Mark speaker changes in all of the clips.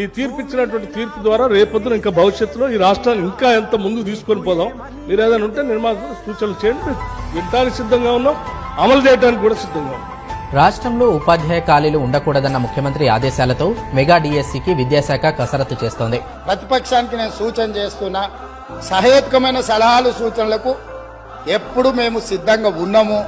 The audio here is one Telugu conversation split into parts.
Speaker 1: ఈ తీర్పు ఇచ్చినటువంటి తీర్పు ద్వారా రేపొద్దున ఇంకా భవిష్యత్తులో ఈ రాష్ట్రాన్ని ఇంకా ఎంత ముందుకు తీసుకొని పోదాం. మీరు ఏదైనా ఉంటే నిర్మాణ సూచనలు చేయండి. వినటానికి సిద్ధంగా ఉన్నాం. అమలు చేయడానికి కూడా సిద్ధంగా ఉన్నాం.
Speaker 2: రాష్ట్రంలో ఉపాధ్యాయ ఖాళీలు ఉండకూడదన్న ముఖ్యమంత్రి ఆదేశాలతో మెగా డిఎస్సికి విద్యాశాఖ కసరత్తు చేస్తోంది.
Speaker 3: ప్రతిపక్షానికి నేను సూచన చేస్తున్నా సహేతుకమైన సలహాలు సూచనలకు ఎప్పుడు మేము సిద్ధంగా ఉన్నాము.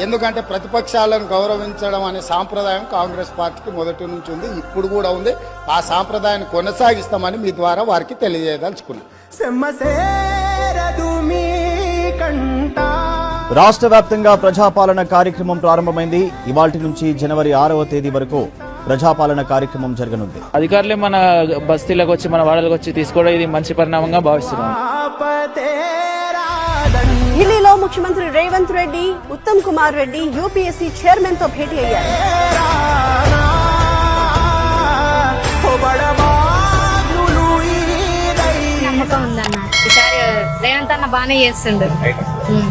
Speaker 3: ఎందుకంటే ప్రతిపక్షాలను గౌరవించడం అనే సాంప్రదాయం కాంగ్రెస్ పార్టీకి మొదటి నుంచి ఉంది ఇప్పుడు కూడా ఉంది. ఆ సాంప్రదాయాన్ని కొనసాగిస్తామని మీ ద్వారా వారికి తెలియజేయదలుచుకున్నాం.
Speaker 4: సెమ్మసేరదు మీ కంట
Speaker 5: రాష్ట్ర వ్యాప్తంగా ప్రజాపాలన కార్యక్రమం ప్రారంభమైంది. ఇవాల్టి నుంచి జనవరి ఆరవ తేదీ వరకు ప్రజాపాలన కార్యక్రమం జరగనుంది.
Speaker 6: అధికారులే మన బస్తీలకు వచ్చి మన వాడలకు వచ్చి తీసుకోవడం ఇది మంచి పరిణామంగా భావిస్తున్నాం.
Speaker 7: ఢిల్లీలో ముఖ్యమంత్రి రేవంత్ రెడ్డి ఉత్తమ్ కుమార్ రెడ్డి యూపీఎస్సీ చైర్మన్తో భేటీ అయ్యారు.
Speaker 4: బడబాగ్నులు ఈ ధైర్యం
Speaker 8: నమ్మకం ఉందన్న ఈసారి రేవంత్ అన్న బాగానే చేస్తుండు. ఉమ్.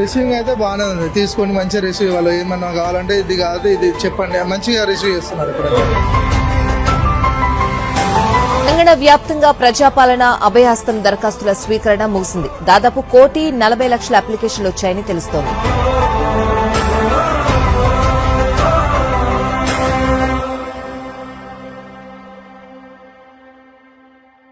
Speaker 9: రిసీవింగ్ అయితే బాగానే ఉంది. తీసుకొని మంచిగా రిసీవ్ వాళ్ళు ఏమన్నా కావాలంటే ఇది కాదు ఇది చెప్పండి. మంచిగా రిసీవ్ చేస్తున్నారు ఇప్పుడు
Speaker 10: తెలంగాణ వ్యాప్తంగా ప్రజాపాలన అభయాస్తం దరఖాస్తుల స్వీకరణ ముగిసింది. దాదాపు కోటి నలభై లక్షల అప్లికేషన్లు వచ్చాయని తెలుస్తోంది.